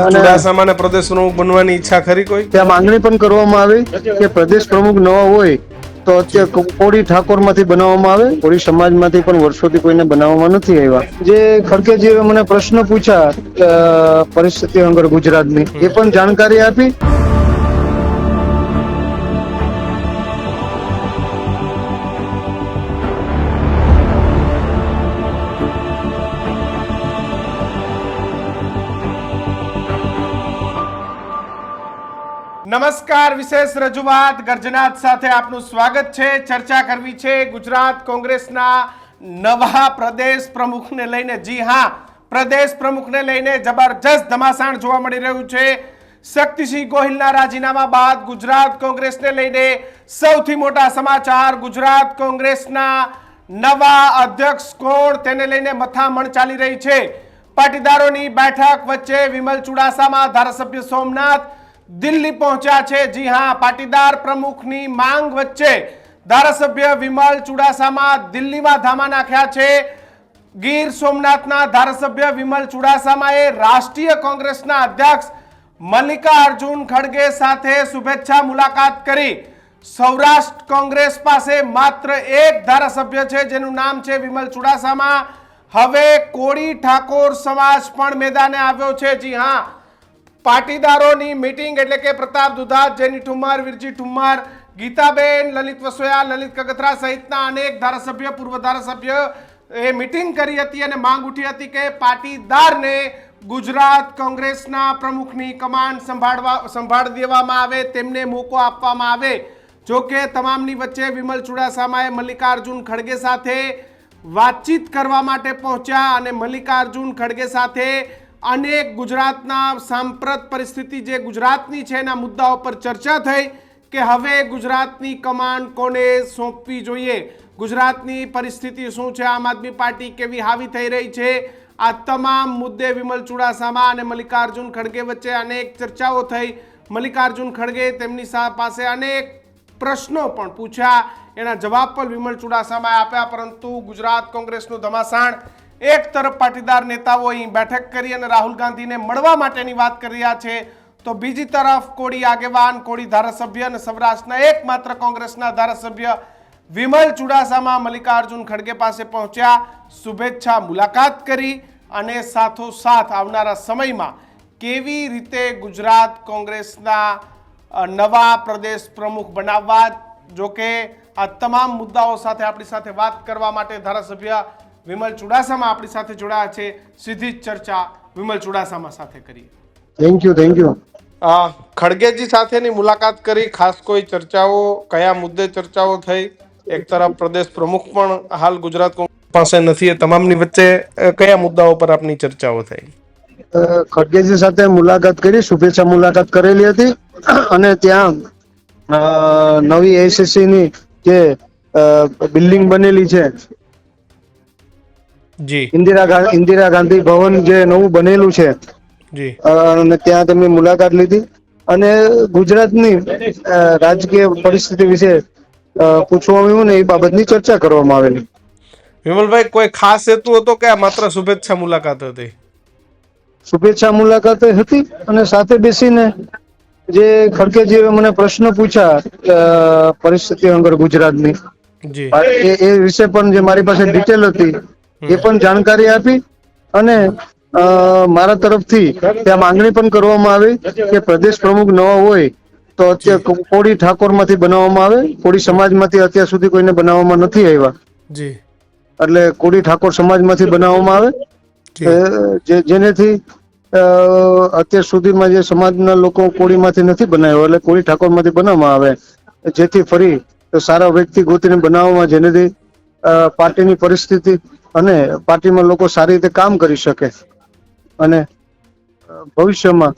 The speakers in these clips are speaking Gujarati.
ચુડાસમાને પ્રદેશ પ્રમુખ બનવાની ઈચ્છા ખરી કોઈ? ત્યાં માંગણી પણ કરવામાં આવી કે પ્રદેશ પ્રમુખ નવા હોય તો અત્યારે કોળી કોળી ઠાકોરમાંથી બનાવવામાં આવે. કોળી સમાજમાંથી પણ વર્ષોથી કોઈને બનાવવામાં નથી આવ્યા. જે ખડકેજીએ મને પ્રશ્ન પૂછ્યા પરિસ્થિતિ અંગર ગુજરાતની એ પણ જાણકારી આપી. નમસ્કાર, વિશેષ રજૂઆત. ગર્જનાથ સાથે આપનું સ્વાગત છે. ચર્ચા કરવી છે ગુજરાત કોંગ્રેસના નવા પ્રદેશ પ્રમુખને લઈને. જી હા, પ્રદેશ પ્રમુખને લઈને જબરજસ્ત ધમાસાણ જોવા મળી રહ્યું છે. શક્તિસિંહ ગોહિલના રાજીનામા બાદ ગુજરાત કોંગ્રેસને લઈને સૌથી મોટા સમાચાર. ગુજરાત કોંગ્રેસના નવા અધ્યક્ષ કોણ તેને લઈને મથામણ ચાલી રહી છે. પાટીદારોની બેઠક વચ્ચે વિમલ ચુડાસામાં ધારાસભ્ય સોમનાથ દિલ્હી પહોંચ્યા છે. જી હા, પાટીદાર પ્રમુખની માંગ વચ્ચે ધારાસભ્ય વિમલ ચુડાસામા દિલ્હીમાં ધામા નાખ્યા છે. ગીર સોમનાથના ધારાસભ્ય વિમલ ચુડાસામાએ રાષ્ટ્રીય કોંગ્રેસના અધ્યક્ષ મલ્લિકાર્જુન ખડગે સાથે શુભેચ્છા મુલાકાત કરી. સૌરાષ્ટ્ર કોંગ્રેસ પાસે માત્ર એક ધારાસભ્ય છે, જેનું નામ છે વિમલ ચુડાસામા. હવે કોળી ઠાકોર સમાજ પણ મેદાને આવ્યો છે. જી હા પાટીદારોની મીટિંગ એટલે કે પ્રતાપ દુધાત, જેની ઠુમ્માર, વિરજી ઠુમ્માર, ગીતાબેન, લલિત વસોયા, લલિત કગથરા સહિતના અનેક ધારાસભ્ય, પૂર્વ ધારાસભ્ય એ મીટિંગ કરી હતી અને માંગ ઉઠી હતી કે પાટીદારને ગુજરાત કોંગ્રેસના પ્રમુખની કમાન્ડ સંભાળવા, સંભાળ દેવામાં આવે, તેમને મોકો આપવામાં આવે. જો કે તમામની વચ્ચે વિમલ ચુડાસામાએ મલ્લિકાર્જુન ખડગે સાથે વાતચીત કરવા માટે પહોંચ્યા અને મલ્લિકાર્જુન ખડગે સાથે અનેક ગુજરાતના સાંપ્રત પરિસ્થિતિ જે ગુજરાતની છે એના મુદ્દાઓ પર ચર્ચા થઈ કે હવે ગુજરાતની કમાન્ડ કોને સોંપવી જોઈએ? ગુજરાતની પરિસ્થિતિ શું છે? આમ આદમી પાર્ટી કેવી હાવી થઈ રહી છે? આ તમામ મુદ્દે વિમલ ચુડાસામા અને મલ્લિકાર્જુન ખડગે વચ્ચે અનેક ચર્ચાઓ થઈ. મલ્લિકાર્જુન ખડગે તેમની પાસે અનેક પ્રશ્નો પણ પૂછ્યા. એના જવાબ પણ વિમલ ચુડાસામાએ આપ્યા, પરંતુ ગુજરાત કોંગ્રેસનું ધમાસાણ એક તરફ પાટીદાર નેતાઓ અહીં બેઠક કરી અને રાહુલ ગાંધીને મળવા માટેની વાત કરી રહ્યા છે, તો બીજી તરફ કોળી આગેવાન, કોળી ધારાસભ્ય અને સૌરાષ્ટ્રના એકમાત્ર કોંગ્રેસના ધારાસભ્ય વિમલ ચુડાસામાં મલ્લિકાર્જુન ખડગે પાસે પહોંચ્યા. શુભેચ્છા મુલાકાત કરી અને સાથોસાથ આવનારા સમયમાં કેવી રીતે ગુજરાત કોંગ્રેસના નવા પ્રદેશ પ્રમુખ બનાવવા, જોકે આ તમામ મુદ્દાઓ સાથે આપણી સાથે વાત કરવા માટે ધારાસભ્ય વિમલ ચુડાસામા આપણી સાથે જોડાયા છે. સીધી જ ચર્ચા વિમલ ચુડાસામા સાથે કરીએ. Thank you thank you Khargeji સાથેની મુલાકાત કરી. ખાસ કોઈ ચર્ચાઓ કયા મુદ્દે ચર્ચાઓ થઈ? એક તરફ પ્રદેશ પ્રમુખ પણ હાલ ગુજરાત પાસે નથી. એ તમામની વચ્ચે કયા મુદ્દાઓ પર આપની ચર્ચાઓ થઈ? ખડગેજી સાથે મુલાકાત કરી શુભેચ્છા મુલાકાત કરેલી હતી. અને ત્યાં અ, નવી એસીસી ની જે બિલ્ડિંગ બનેલી છે જી. ઇન્દિરા ઇન્દિરા ગાંધી ભવન જે નવું બનેલું છે જી. અને ત્યાં તેમની મુલાકાત લીધી. અને ગુજરાતની રાજકીય પરિસ્થિતિ વિશે પૂછવામાં આવ્યું ને એ બાબતની ચર્ચા કરવામાં આવેલી. વિમલભાઈ કોઈ ખાસ હેતુ હતો કે માત્ર શુભેચ્છા મુલાકાત હતી? શુભેચ્છા મુલાકાત હતી અને સાથે બેસીને જે ખડકેજીએ મને પ્રશ્ન પૂછ્યા પરિસ્થિતિ અંગર ગુજરાતની. એ વિશે પણ જે મારી પાસે ડિટેલ હતી એ પણ જાણકારી આપી અને મારા તરફથી ત્યાં માંગણી પણ કરવામાં આવી કે પ્રદેશ પ્રમુખ નવા હોય તો અત્યારે કોળી ઠાકોરમાંથી બનાવવામાં આવે. કોળી સમાજમાંથી અત્યાર સુધી કોઈને બનાવવામાં નથી આવ્યા. જી. એટલે કોળી ઠાકોર સમાજમાંથી બનાવવામાં આવે. જેનેથી અત્યાર સુધીમાં જે સમાજના લોકો કોળીમાંથી નથી બનાવ્યો એટલે કોળી ઠાકોરમાંથી બનાવવામાં આવે. જેથી ફરી સારા વ્યક્તિ ગોતીને બનાવવામાં જેનેથી પાર્ટીની પરિસ્થિતિ અને પાર્ટીમાં લોકો સારી રીતે કામ કરી શકે. અને ભવિષ્યમાં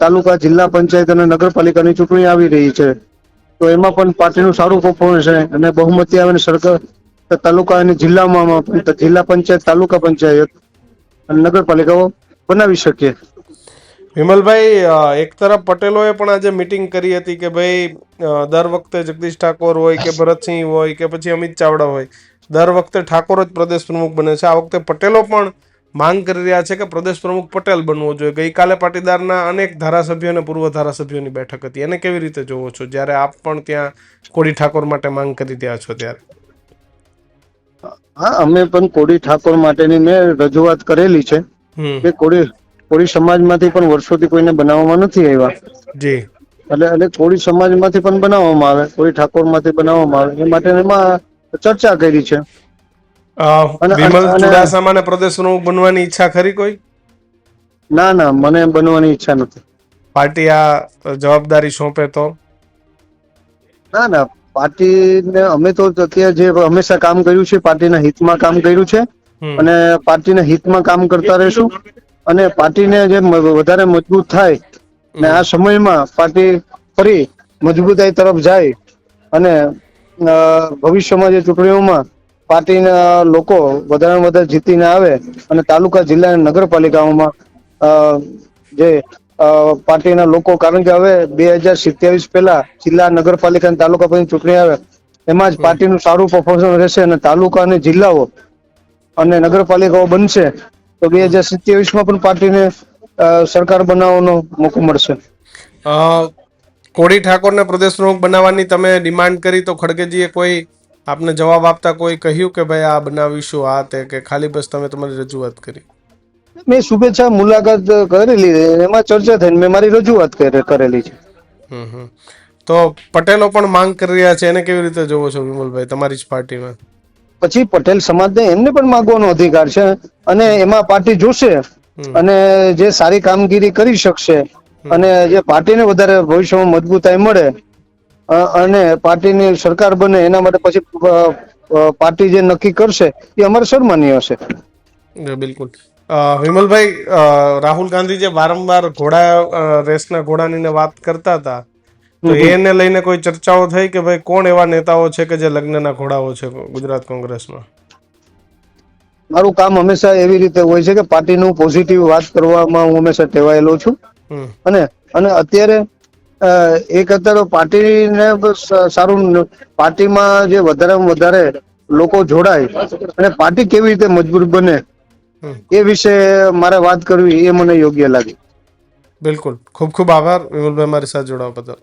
તાલુકા જિલ્લા પંચાયત અને નગરપાલિકાની ચૂંટણી આવી રહી છે. તો એમાં પણ પાર્ટીનું સારું પરફોર્મન્સ છે અને બહુમતી આવે સરકાર તાલુકા અને જિલ્લામાં જિલ્લા પંચાયત, તાલુકા પંચાયત અને નગરપાલિકાઓ બનાવી શકીએ વિમલભાઈ એક તરફ પટેલોએ પણ આજે મિટિંગ કરી હતી કે ભાઈ દર વખતે જગદીશ ઠાકોર હોય કે ભરતસિંહ હોય કે પછી અમિત ચાવડા હોય દર વખતે ઠાકોર જ પ્રદેશ પ્રમુખ બને છે. આ વખતે પટેલો પણ માંગ કરી રહ્યા છે કે પ્રદેશ પ્રમુખ પટેલ બનવો જોઈએ. ગઈકાલે પાટીદારના અનેક ધારાસભ્યો અને પૂર્વ ધારાસભ્યોની બેઠક હતી. એને કેવી રીતે જોવો છો? જ્યારે આપ પણ ત્યાં કોડી ઠાકોર માટે માંગ કરી રહ્યા છો ત્યારે. હા અમે પણ કોડી ઠાકોર માટેની મેં રજૂઆત કરેલી છે કે કોડી કોળી સમાજમાંથી પણ વર્ષોથી કોઈને બનાવવામાં નથી આવ્યા. જી. એટલે એટલે કોળી સમાજમાંથી પણ બનાવવામાં આવે કોળી ઠાકોરમાંથી બનાવવામાં આવે. એ માટે એમાં ચર્ચા કરી છે. વિમલ ચુડાસમાને પ્રદેશ પ્રમુખ બનવાની ઈચ્છા ખરી કોઈ? ના ના મને બનવાની ઈચ્છા નથી. પાર્ટી આ જવાબદારી સોંપે તો? ના ના પાર્ટીને અમે તો અત્યારે જે હંમેશા કામ કર્યું છે પાર્ટીના હિતમાં કામ કર્યું છે. અને પાર્ટીના હિતમાં કામ કરતા રહીશું અને પાર્ટીને જે વધારે મજબૂત થાય ને આ સમયમાં પાર્ટી ફરી મજબૂતાઈ તરફ જાય અને ભવિષ્યમાં જે ચૂંટણીઓમાં પાર્ટીના લોકો વધારે વધારે જીતીને આવે અને તાલુકા જિલ્લા અને નગરપાલિકાઓમાં જે પાર્ટીના લોકો કારણ કે હવે બે હજાર સિત્યાવીસ પહેલા જિલ્લા નગરપાલિકા અને તાલુકા પછી ચૂંટણી આવે એમાં જ પાર્ટીનું સારું પરફોર્મન્સ રહેશે અને તાલુકા અને જિલ્લાઓ અને નગરપાલિકાઓ બનશે તો બે હજાર સિત્યાવીસમાં પણ પાર્ટીને સરકાર બનાવવાનો મોકો મળશે. કોડી ઠાકોરને પ્રદેશ પ્રમુખ બનાવવાની તમે ડિમાન્ડ કરી તો ખડગેજીએ કોઈ આપને જવાબ આપતા કોઈ કહ્યું કે ભાઈ આ બનાવીશું આ તે કે ખાલી બસ તમે તમારી રજૂઆત કરી? મેં શુભેચ્છા મુલાકાત કરેલી એમાં ચર્ચા થઈને મેં મારી રજૂઆત કરેલી છે. તો પટેલો પણ માંગ કરી રહ્યા છે એને કેવી રીતે જોવો છો વિમલભાઈ તમારી જ પાર્ટીમાં? પછી પટેલ સમાજને એમને પણ માંગવાનો અધિકાર છે અને એમાં પાર્ટી જોશે અને જે સારી કામગીરી કરી શકશે અને જે પાર્ટીને વધારે ભવિષ્યમાં મજબૂતાઈ મળે અને પાર્ટીની સરકાર બને એના માટે પછી પાર્ટી જે નક્કી કરશે એ અમારે સન્માનીય હશે. બિલકુલ. વિમલભાઈ રાહુલ ગાંધી જે વારંવાર ઘોડા રેસના ઘોડાની ને વાત કરતા હતા તો એને લઈને કોઈ ચર્ચાઓ થઈ કે ભાઈ કોણ એવા નેતાઓ છે કે જે લગ્નના ઘોડાઓ છે ગુજરાત કોંગ્રેસમાં? મારું કામ હંમેશા એવી રીતે હોય છે કે પાર્ટીનું પોઝિટિવ વાત કરવામાં હું હંમેશા ટેવાયેલો છું. અને અને અત્યારે એક અત્યારે પાર્ટીને સારું પાર્ટીમાં જે વધારેમાં વધારે લોકો જોડાય અને પાર્ટી કેવી રીતે મજબૂત બને એ વિશે મારે વાત કરવી એ મને યોગ્ય લાગી. બિલકુલ. ખૂબ ખૂબ આભાર વિમલભાઈ મારી સાથે જોડાવા બદલ.